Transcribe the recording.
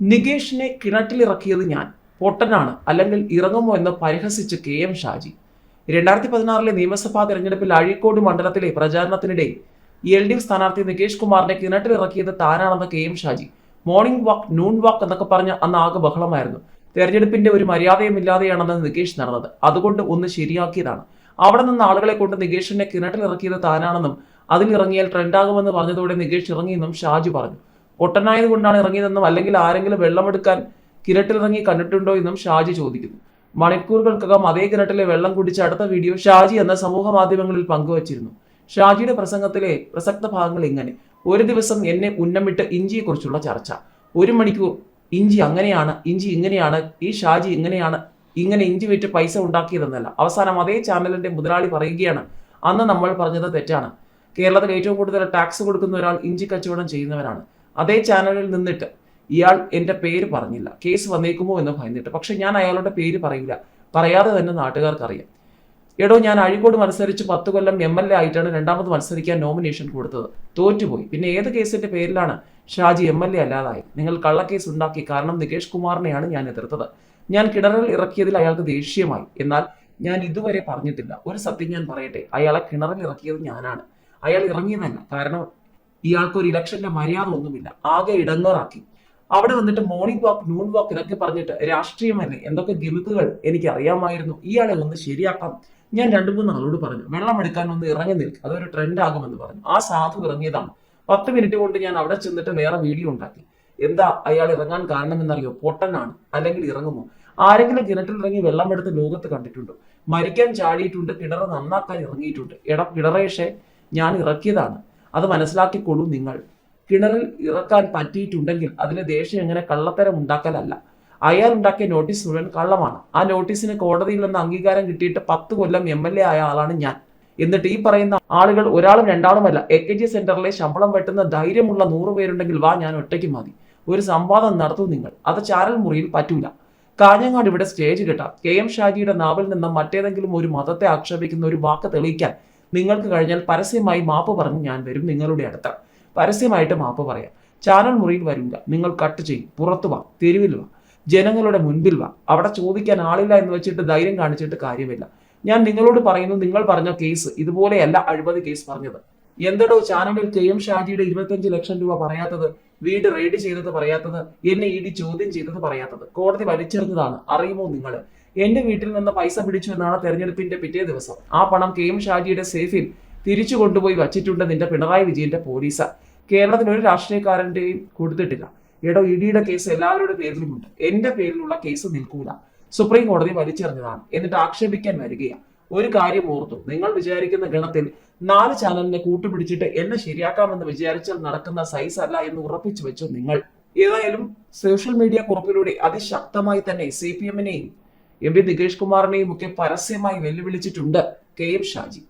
നികേഷിനെ കിണറ്റിലിറക്കിയത് ഞാൻ. പൊട്ടനാണ്. അല്ലെങ്കിൽ ഇറങ്ങുമോ എന്ന് പരിഹസിച്ച് കെ എം ഷാജി. രണ്ടായിരത്തി പതിനാറിലെ നിയമസഭാ തെരഞ്ഞെടുപ്പിൽ അഴീക്കോട് മണ്ഡലത്തിലെ പ്രചാരണത്തിനിടെ എൽ ഡി എഫ് സ്ഥാനാർത്ഥി നികേഷ് കുമാറിനെ കിണറ്റിലിറക്കിയത് താനാണെന്ന് K M Shaji. Morning walk noon walk എന്നൊക്കെ പറഞ്ഞ് അന്ന് ആകെ ബഹളമായിരുന്നു. തെരഞ്ഞെടുപ്പിന്റെ ഒരു മര്യാദയും ഇല്ലാതെയാണെന്ന് നികേഷ് നടന്നത്. അതുകൊണ്ട് ഒന്ന് ശരിയാക്കിയതാണ്. അവിടെ നിന്ന് ആളുകളെ കൊണ്ട് നികേഷിനെ കിണറ്റിലിറക്കിയത് താനാണെന്നും അതിലിറങ്ങിയാൽ ട്രെൻഡാകുമെന്ന് പറഞ്ഞതോടെ നികേഷ് ഇറങ്ങിയെന്നും ഷാജു പറഞ്ഞു. പൊട്ടനായത് കൊണ്ടാണ് ഇറങ്ങിയതെന്നും അല്ലെങ്കിൽ ആരെങ്കിലും വെള്ളമെടുക്കാൻ ഇറങ്ങി കണ്ടിട്ടുണ്ടോ എന്നും ഷാജി ചോദിക്കുന്നു. മണിക്കൂറുകൾക്കകം അതേ കിരട്ടിലെ വെള്ളം കുടിച്ച അടുത്ത വീഡിയോ ഷാജി എന്ന സമൂഹ മാധ്യമങ്ങളിൽ പങ്കുവച്ചിരുന്നു. ഷാജിയുടെ പ്രസംഗത്തിലെ പ്രസക്ത ഭാഗങ്ങൾ ഇങ്ങനെ. ഒരു ദിവസം എന്നെ ഉന്നമിട്ട് ഇഞ്ചിയെക്കുറിച്ചുള്ള ചർച്ച. ഒരു മണിക്കൂർ ഇഞ്ചി അങ്ങനെയാണ് ഇഞ്ചി ഇങ്ങനെയാണ് ഈ ഷാജി ഇങ്ങനെയാണ് ഇങ്ങനെ ഇഞ്ചി വിറ്റ് പൈസ ഉണ്ടാക്കിയതെന്നല്ല. അവസാനം അതേ ചാനലിന്റെ മുതലാളി പറയുകയാണ് അന്ന് നമ്മൾ പറഞ്ഞത് തെറ്റാണ്. കേരളത്തിൽ ഏറ്റവും കൂടുതൽ ടാക്സ് കൊടുക്കുന്ന ഒരാൾ ഇഞ്ചി കച്ചവടം ചെയ്യുന്നവരാണ്. അതേ ചാനലിൽ നിന്നിട്ട് ഇയാൾ എന്റെ പേര് പറഞ്ഞില്ല. കേസ് വന്നേക്കുമോ എന്ന് ഭയന്നിട്ട്. പക്ഷെ ഞാൻ അയാളുടെ പേര് പറയില്ല പറയാതെ തന്നെ നാട്ടുകാർക്ക് അറിയാം എടോ ഞാൻ അഴിക്കോട് മത്സരിച്ച് പത്ത് കൊല്ലം എം എൽ എ ആയിട്ടാണ് രണ്ടാമത് മത്സരിക്കാൻ നോമിനേഷൻ കൊടുത്തത്. തോറ്റുപോയി. പിന്നെ ഏത് കേസിന്റെ പേരിലാണ് ഷാജി എം എൽ എ അല്ലാതായി നിങ്ങൾ കള്ളക്കേസ് ഉണ്ടാക്കി കാരണം നികേഷ് കുമാറിനെയാണ് ഞാൻ എതിർത്തത്. ഞാൻ കിണറിൽ ഇറക്കിയതിൽ അയാൾക്ക് ദേഷ്യമായി. എന്നാൽ ഞാൻ ഇതുവരെ പറഞ്ഞിട്ടില്ല. ഒരു സത്യം ഞാൻ പറയട്ടെ. അയാളെ കിണറിൽ ഇറക്കിയത് ഞാനാണ്. അയാൾ ഇറങ്ങിയതല്ല. കാരണം ഇയാൾക്ക് ഒരു ഇലക്ഷന്റെ മര്യാദ ഒന്നുമില്ല ആകെ ഇടങ്ങാറാക്കി. അവിടെ വന്നിട്ട് മോർണിംഗ് വാക്ക് നൂൺ വാക്ക് ഇതൊക്കെ പറഞ്ഞിട്ട് രാഷ്ട്രീയമല്ലേ എന്തൊക്കെ ഗിമിക്കുകൾ എനിക്ക് അറിയാമായിരുന്നു ഇയാളെ ഒന്ന് ശരിയാക്കാം. ഞാൻ രണ്ടു മൂന്ന് ആളോട് പറഞ്ഞു വെള്ളം എടുക്കാൻ ഒന്ന് ഇറങ്ങി നിൽക്കും. അതൊരു ട്രെൻഡ് ആകുമെന്ന് പറഞ്ഞു. ആ സാധു ഇറങ്ങിയതാണ്. പത്ത് മിനിറ്റ് കൊണ്ട് ഞാൻ അവിടെ ചെന്നിട്ട് വേറെ വീഡിയോ ഉണ്ടാക്കി. എന്താ അയാൾ ഇറങ്ങാൻ കാരണം എന്നറിയോ പൊട്ടനാണ്. അല്ലെങ്കിൽ ഇറങ്ങുമോ? ആരെങ്കിലും കിണറ്റിൽ ഇറങ്ങി വെള്ളമെടുത്ത് ലോകത്ത് കണ്ടിട്ടുണ്ടോ? മരിക്കാൻ ചാടിയിട്ടുണ്ട് കിണർ നന്നാക്കാൻ ഇറങ്ങിയിട്ടുണ്ട്. എടാ കിണറേഷെ ഞാൻ ഇറക്കിയതാണ്. അത് മനസ്സിലാക്കിക്കൊള്ളൂ നിങ്ങൾ. കിണറിൽ ഇറക്കാൻ പറ്റിയിട്ടുണ്ടെങ്കിൽ അതിന് ദേഷ്യം എങ്ങനെ കള്ളത്തരം ഉണ്ടാക്കലല്ല. അയാൾ ഉണ്ടാക്കിയ നോട്ടീസ് മുഴുവൻ കള്ളമാണ്. ആ നോട്ടീസിന് കോടതിയിൽ നിന്ന് അംഗീകാരം കിട്ടിയിട്ട് പത്ത് കൊല്ലം എം എൽ എ ആയ ആളാണ് ഞാൻ. എന്നിട്ട് ഈ പറയുന്ന ആളുകൾ ഒരാളും രണ്ടാളുമല്ല. എ കെ ജി സെന്ററിലെ ശമ്പളം വെട്ടുന്ന ധൈര്യമുള്ള നൂറ് പേരുണ്ടെങ്കിൽ വാ ഞാൻ ഒറ്റയ്ക്ക് മതി. ഒരു സംവാദം നടത്തൂ നിങ്ങൾ. അത് ചാരൽ മുറിയിൽ പറ്റൂല. കാഞ്ഞങ്ങാട് ഇവിടെ സ്റ്റേജ് കിട്ടാം. കെ എം ഷാജിയുടെ നാവിൽ നിന്ന് മറ്റേതെങ്കിലും ഒരു മതത്തെ ആക്ഷേപിക്കുന്ന ഒരു വാക്ക് തെളിയിക്കാൻ നിങ്ങൾക്ക് കഴിഞ്ഞാൽ പരസ്യമായി മാപ്പ് പറഞ്ഞ് ഞാൻ വരും നിങ്ങളുടെ അടുത്ത്. പരസ്യമായിട്ട് മാപ്പ് പറയാം. ചാനൽ മുറിയിൽ വരില്ല നിങ്ങൾ കട്ട് ചെയ്യും. പുറത്തു വാ. തെരുവിൽ വാ. ജനങ്ങളുടെ മുൻപിൽ വാ. അവിടെ ചോദിക്കാൻ ആളില്ല എന്ന് വെച്ചിട്ട് ധൈര്യം കാണിച്ചിട്ട് കാര്യമില്ല. ഞാൻ നിങ്ങളോട് പറയുന്നു നിങ്ങൾ പറഞ്ഞ കേസ് ഇതുപോലെയല്ല അഴിമതി കേസ് പറഞ്ഞത്. എന്തടോ ചാനലിൽ കെ എം ഷാജിയുടെ ഇരുപത്തഞ്ച് ലക്ഷം രൂപ പറയാത്തത് വീട് റെയ്ഡ് ചെയ്തത് പറയാത്തത് എന്നെ ഇ ഡി ചോദ്യം ചെയ്തത് പറയാത്തത്. കോടതി വലിച്ചെറിഞ്ഞതാണ്. അറിയുമോ നിങ്ങൾ എന്റെ വീട്ടിൽ നിന്ന് പൈസ പിടിച്ചു എന്നാണ് തെരഞ്ഞെടുപ്പിന്റെ പിറ്റേ ദിവസം. ആ പണം കെ എം ഷാജിയുടെ സേഫിൽ തിരിച്ചു കൊണ്ടുപോയി വച്ചിട്ടുണ്ട് നിന്റെ പിണറായി വിജയന്റെ പോലീസ. കേരളത്തിന് ഒരു രാഷ്ട്രീയക്കാരന്റെയും കൊടുത്തിട്ടില്ല. എടോ ഇഡിയുടെ കേസ് എല്ലാവരുടെ പേരിലുമുണ്ട്. എന്റെ പേരിലുള്ള കേസ് നിൽക്കൂല. സുപ്രീം കോടതി വലിച്ചെറിഞ്ഞതാണ്. എന്നിട്ട് ആക്ഷേപിക്കാൻ വരികയാണ്. ഒരു കാര്യം ഓർത്തു. നിങ്ങൾ വിചാരിക്കുന്ന ഗണത്തിൽ നാല് ചാനലിനെ കൂട്ടുപിടിച്ചിട്ട് എന്നെ ശരിയാക്കാമെന്ന് വിചാരിച്ചാൽ നടക്കുന്ന സൈസ് അല്ല എന്ന് ഉറപ്പിച്ചു വെച്ചു നിങ്ങൾ. ഏതായാലും സോഷ്യൽ മീഡിയ കുറിപ്പിലൂടെ അതിശക്തമായി തന്നെ സി പി എമ്മിനെയും എം പി നികേഷ് കുമാറിനെയും ഒക്കെ പരസ്യമായി വെല്ലുവിളിച്ചിട്ടുണ്ട് കെ എം ഷാജി.